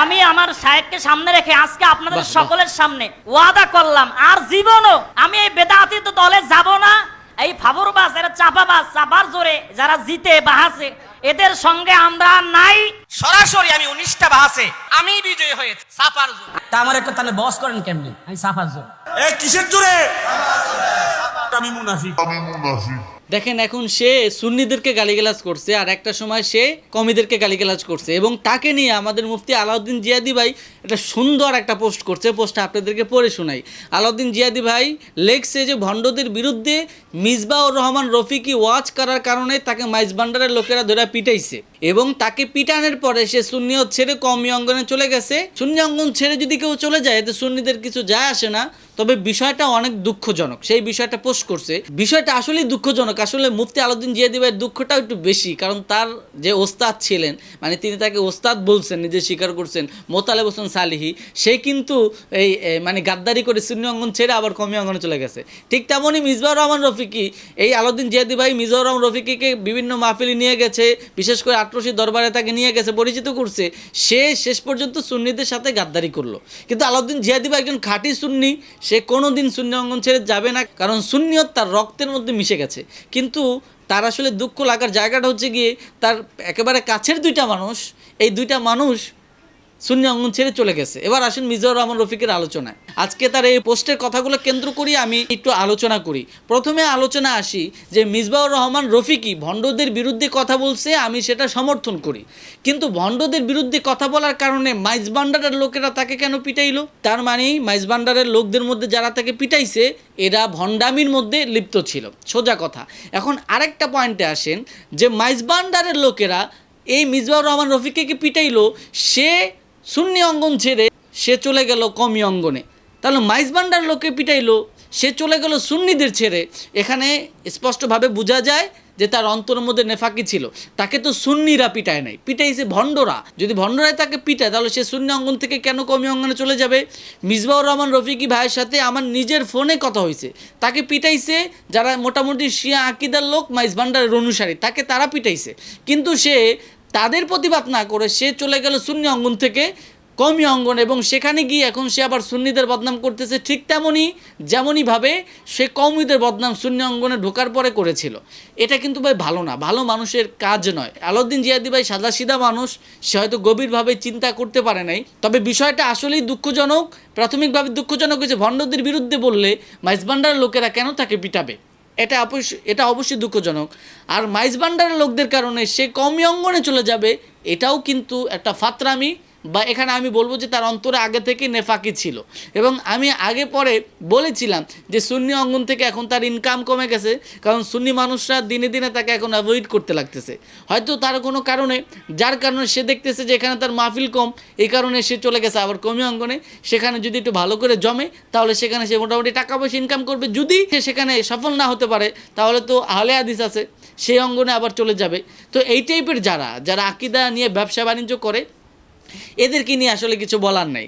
আমি আমার সাহেবকে সামনে রেখে আজকে আপনাদের সকলের সামনে ওয়াদা করলাম। আর জীবনও আমি এই বেদাতিত দলে যাব না। এই ফাবরবাস এরা চাপাবাস চাপার জোরে যারা জিতে বাহাসে এদের সঙ্গে আমরা নাই। সরাসরি আমি উনিশটা বাসে আমি বিজয়ী হয়েছি সাফার জন্য তা আমার একটা তাহলে বস করেন কেমনি? আমি সাফার জন্য এ কিসের জোরে? আমি মুনাফিক দেখেন এখন সে সুন্নিদেরকে গালিগালাজ করছে আর একটা সময় সে কমিদেরকে গালিগালাজ করছে। এবং তাকে নিয়ে আমাদের মুফতি আলাউদ্দিন জিয়াদি ভাই একটা সুন্দর একটা পোস্ট করছে পোস্টটা আপনাদেরকে পড়ে শোনাই। আলাউদ্দিন জিয়াদি ভাই লেখছে যে ভণ্ডদের বিরুদ্ধে মিসবাউর রহমান রফিকি ওয়াচ করার কারণে তাকে মাইজ ভান্ডারের লোকেরা ধরে পিটাইছে এবং তাকে পিটানোর পরে সে সুন্নিয়ত ছেড়ে কমি অঙ্গনে চলে গেছে। সুন্নি অঙ্গন ছেড়ে যদি কেউ চলে যায়, এতে সুন্নিদের কিছু যায় আসে না। তবে বিষয়টা অনেক দুঃখজনক, সেই বিষয়টা পোস্ট করছে। বিষয়টা আসলেই দুঃখজনক, আসলে মুফতি আলাউদ্দিন জিয়াদি ভাইয়ের দুঃখটাও একটু বেশি, কারণ তার যে ওস্তাদ ছিলেন মানে তিনি তাকে ওস্তাদ বলছেন, নিজে স্বীকার করছেন, মোতালেব হোসেন সালিহি, সে কিন্তু এই মানে গাদ্দারি করে শূন্য অঙ্গন ছেড়ে আবার কমি অঙ্গনে চলে গেছে। ঠিক তেমনই মিসবাউর রহমান রফিকি, এই আলাউদ্দিন জিয়াদি ভাই মিজাউর রহমান রফিকিকে বিভিন্ন মাহফিলে নিয়ে গেছে, বিশেষ করে আটরশি দরবারে তাকে নিয়ে গেছে, পরিচিত করছে। সে শেষ পর্যন্ত সুন্নিদের সাথে গাদ্দারি করল। কিন্তু আলাউদ্দিন জিয়াদি ভাই একজন খাঁটি সুন্নি, সে কোনো দিন সুন্নি অঙ্গন ছেড়ে যাবে না, কারণ সুন্নিয়ত তার রক্তের মধ্যে মিশে গেছে। কিন্তু তার আসলে দুঃখ লাগার জায়গাটা হচ্ছে গিয়ে, তার একেবারে কাছের দুইটা মানুষ, এই দুইটা মানুষ সুন্নি অঙ্গন ছেড়ে চলে গেছে। এবার আসেন মিজানুর রহমান রফিকের আলোচনায়। আজকে তার এই পোস্টের কথাগুলো কেন্দ্র করি আমি একটু আলোচনা করি। প্রথমে আলোচনা আসি যে মিসবাউর রহমান রফিকি ভণ্ডদের বিরুদ্ধে কথা বলছে, আমি সেটা সমর্থন করি। কিন্তু ভণ্ডদের বিরুদ্ধে কথা বলার কারণে মাইজ ভান্ডারের লোকেরা তাকে কেন পিটাইলো? তার মানে মাইজ ভান্ডারের লোকদের মধ্যে যারা তাকে পিটাইছে, এরা ভণ্ডামির মধ্যে লিপ্ত ছিল। সোজা কথা। এখন আরেকটা পয়েন্টে আসেন যে মাইজ ভান্ডারের লোকেরা এই মিসবাউর রহমান রফিককে পিটাইলো? সে শূন্য অঙ্গন ছেড়ে সে চলে গেল কমি অঙ্গনে। তাহলে মাইজ ভান্ডার লোকে পিটাইলো, সে চলে গেল সুন্নিদের ছেড়ে। এখানে স্পষ্টভাবে বোঝা যায় যে তার অন্তরের মধ্যে নেফাকি ছিল। তাকে তো সুন্নিরা পিটায় নাই, পিটাইছে ভণ্ডরা। যদি ভণ্ডরাই তাকে পিটায়, তাহলে সে শূন্য অঙ্গন থেকে কেন কমি অঙ্গনে চলে যাবে? মিসবাউর রহমান রফিকি ভাইয়ের সাথে আমার নিজের ফোনে কথা হয়েছে। তাকে পিটাইছে যারা মোটামুটি শিয়া আকিদার লোক, মাইজ ভান্ডারের অনুসারী, তাকে তারা পিটাইছে। কিন্তু সে তাদের প্রতিবাদ না করে সে চলে গেল শূন্য অঙ্গন থেকে কমি অঙ্গন, এবং সেখানে গিয়ে এখন সে আবার সুন্নিদের বদনাম করতেছে ঠিক তেমনই যেমনইভাবে সে কৌমিদের বদনাম শূন্য অঙ্গনে ঢোকার পরে করেছিল। এটা কিন্তু ভাই ভালো না, ভালো মানুষের কাজ নয়। আলাউদ্দিন জিয়াদি ভাই সাদা সিধা মানুষ, সে হয়তো গভীরভাবে চিন্তা করতে পারে নাই। তবে বিষয়টা আসলেই দুঃখজনক, প্রাথমিকভাবে দুঃখজনক হয়েছে ভণ্ডদের বিরুদ্ধে বললে মাইজবান্ডার লোকেরা কেন তাকে পিটাবে? এটা এটা অবশ্যই দুঃখজনক। আর মাইজ ভান্ডারের লোকদের কারণে সে কমই অঙ্গনে চলে যাবে, এটাও কিন্তু একটা ফাতরামি। বা এখানে আমি বলব যে তার অন্তরে আগে থেকে নেফাকি ছিল। এবং আমি আগে পরে বলেছিলাম যে সুন্নি অঙ্গন থেকে এখন তার ইনকাম কমে গেছে, কারণ সুন্নি মানুষরা দিনে দিনে তাকে এখন অ্যাভয়েড করতে লাগতেছে। হয়তো তার কোনো কারণে, যার কারণে সে দেখতেছে যে এখানে তার মাহফিল কম, এই কারণে সে চলে গেছে আবার কমি অঙ্গনে। সেখানে যদি একটু ভালো করে জমে, তাহলে সেখানে সে মোটামুটি টাকা পয়সা ইনকাম করবে। যদি সে সেখানে সফল না হতে পারে, তাহলে তো আহলে হাদিস আছে, সেই অঙ্গনে আবার চলে যাবে। তো এই টাইপের যারা যারা আকিদা নিয়ে ব্যবসা বাণিজ্য করে এদেরকে নিয়ে আসলে কিছু বলার নেই।